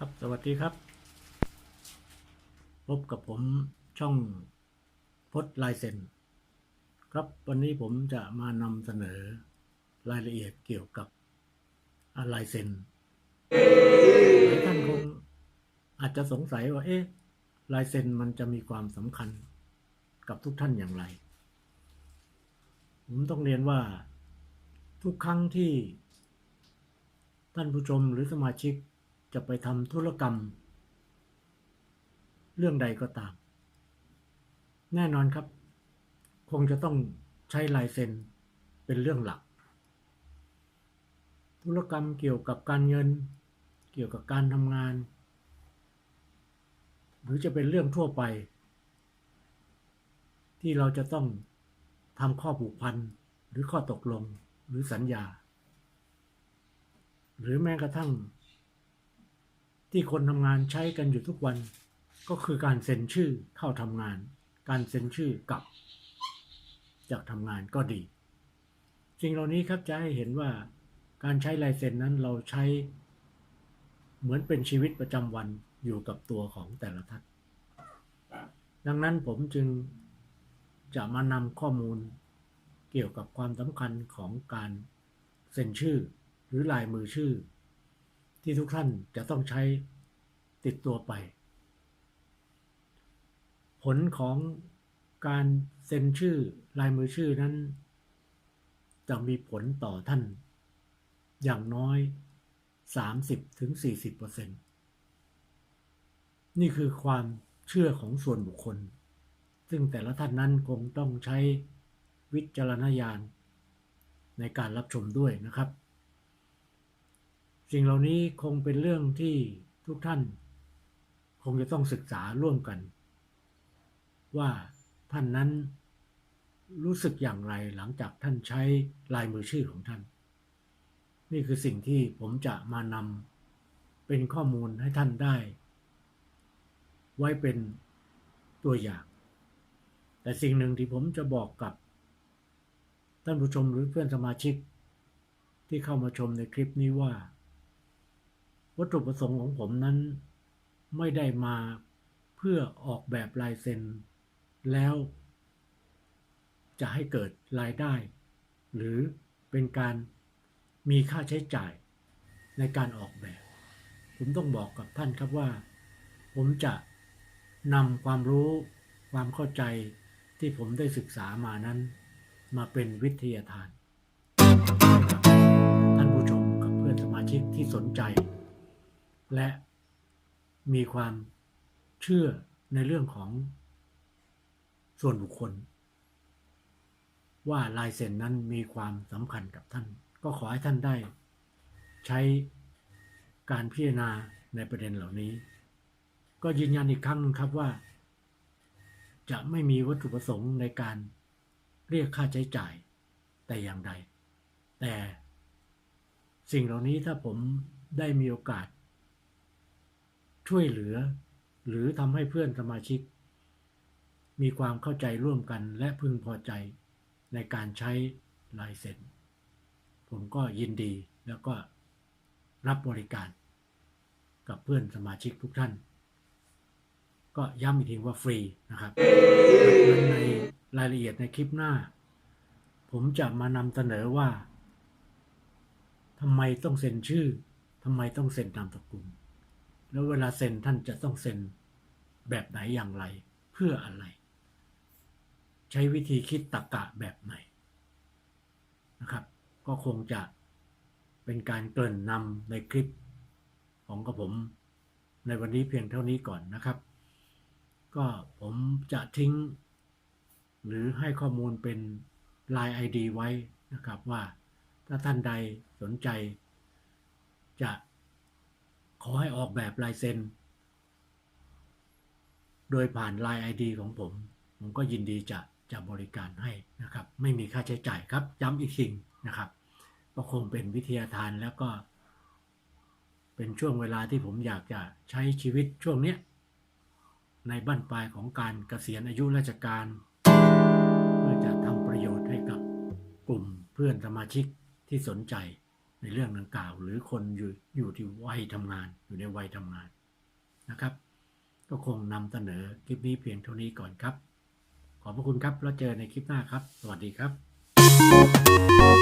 ครับสวัสดีครับ พบกับผมช่องพดลายเซ็นครับวันนี้ผมจะมานำเสนอรายละเอียดเกี่ยวกับลายเซ็นหลายท่านคงอาจจะสงสัยว่า เอ๊ะลายเซ็นมันจะมีความสำคัญกับทุกท่านอย่างไร ผมต้องเรียนว่าทุกครั้งที่ท่านผู้ชมหรือสมาชิก จะไปทำธุรกรรม เรื่องใดก็ตาม แน่นอนครับ คงจะต้องใช้ลายเซ็นเป็นเรื่องหลัก ธุรกรรมเกี่ยวกับการเงิน เกี่ยวกับการทำงาน หรือจะเป็นเรื่องทั่วไป ที่เราจะต้องทำข้อผูกพันหรือข้อตกลงหรือสัญญา หรือแม้กระทั่ง ที่คนทำงานใช้กันอยู่ทุกวัน ก็คือการเซ็นชื่อเข้าทำงาน การเซ็นชื่อกลับ จากทำงานก็ดี สิ่งเหล่านี้ครับจะให้เห็นว่าการใช้ลายเซ็นนั้นเราใช้ เหมือนเป็นชีวิตประจำวันอยู่กับตัวของแต่ละท่านดังนั้นผมจึงจะมานำข้อมูลเกี่ยวกับความสำคัญของการเซ็นชื่อหรือลายมือชื่อ ที่ทุกท่านจะต้องใช้ติดตัวไป ผลของการเซ็นชื่อลายมือชื่อนั้น จะมีผลต่อท่าน อย่างน้อย 30-40%นี่คือความเชื่อของส่วนบุคคล ซึ่งแต่ละท่านนั้นคงต้องใช้วิจารณญาณในการรับชมด้วยนะครับ สิ่งเหล่านี้คงเป็นเรื่องที่ทุกท่าน คงจะต้องศึกษาร่วมกัน ว่าท่านนั้นรู้สึกอย่างไรหลังจากท่านใช้ลายมือชื่อของท่าน นี่คือสิ่งที่ผมจะมานำเป็นข้อมูลให้ท่านได้ ไว้เป็นตัวอย่าง แต่สิ่งหนึ่งที่ผมจะบอกกับ ท่านผู้ชมหรือเพื่อนสมาชิกที่เข้ามาชมในคลิปนี้ว่า วัตถุประสงค์ของผมนั้น ไม่ได้มาเพื่อออกแบบลายเซ็น แล้วจะให้เกิดรายได้ หรือเป็นการมีค่าใช้จ่ายในการออกแบบ ผมต้องบอกกับท่านครับว่า ผมจะนำความรู้ความเข้าใจที่ผมได้ศึกษามานั้น มาเป็นวิทยาทาน ท่านผู้ชมกับเพื่อนสมาชิกที่สนใจ และมีความเชื่อในเรื่องของส่วนบุคคล ว่าลายเซ็นนั้นมีความสำคัญกับท่าน ก็ขอให้ท่านได้ ใช้การพิจารณาในประเด็นเหล่านี้ ก็ยืนยันอีกครั้งหนึงครับว่า จะไม่มีวัตถุประสงค์ในการเรียกค่าใช้จ่ายแต่อย่างใด แต่สิ่งเหล่านี้ถ้าผมได้มีโอกาส ช่วยเหลือ หรือทำให้เพื่อนสมาชิก มีความเข้าใจร่วมกันและพึงพอใจในการใช้ลายเซ็นผมก็ยินดีแล้วก็รับบริการ กับเพื่อนสมาชิกทุกท่าน ก็ย้ำอีกทีว่าฟรีนะครับในรายละเอียดในคลิปหน้า ผมจะมานำเสนอว่าทำไมต้องเซ็นชื่อทำไมต้องเซ็นนามสกุล แล้วเวลาเซ็นท่านจะต้องเซ็นแบบไหนอย่างไร เพื่ออะไร ใช้วิธีคิดตรรกะแบบไหนนะครับ ก็คงจะเป็นการเกริ่นนำในคลิปของกระผมในวันนี้เพียงเท่านี้ก่อนนะครับ ก็ผมจะทิ้ง หรือให้ข้อมูลเป็น Line ID ไว้นะครับว่าถ้าท่านใดสนใจจะ ขอให้ออกแบบลายเซ็น โดยผ่าน Line ID ของผม ผมก็ยินดีจะจะบริการให้นะครับ ไม่มีค่าใช้จ่ายครับ ย้ำอีกสิ่งนะครับก็คงเป็นวิทยาทานแล้วก็ เป็นช่วงเวลาที่ผมอยากจะใช้ชีวิตช่วงเนี้ย ในบั้นปลายของการเกษียณอายุราชการ เพื่อจะทำประโยชน์ให้กับกลุ่มเพื่อนสมาชิกที่สนใจ ในเรื่องดังกล่าว หรือคนอยู่อยู่ที่วัยทำงานอยู่ในวัยทำงานนะครับ ก็คงนำเสนอคลิปนี้เพียงเท่านี้ก่อนครับ ขอบพระคุณครับแล้วเจอในคลิปหน้าครับ สวัสดีครับ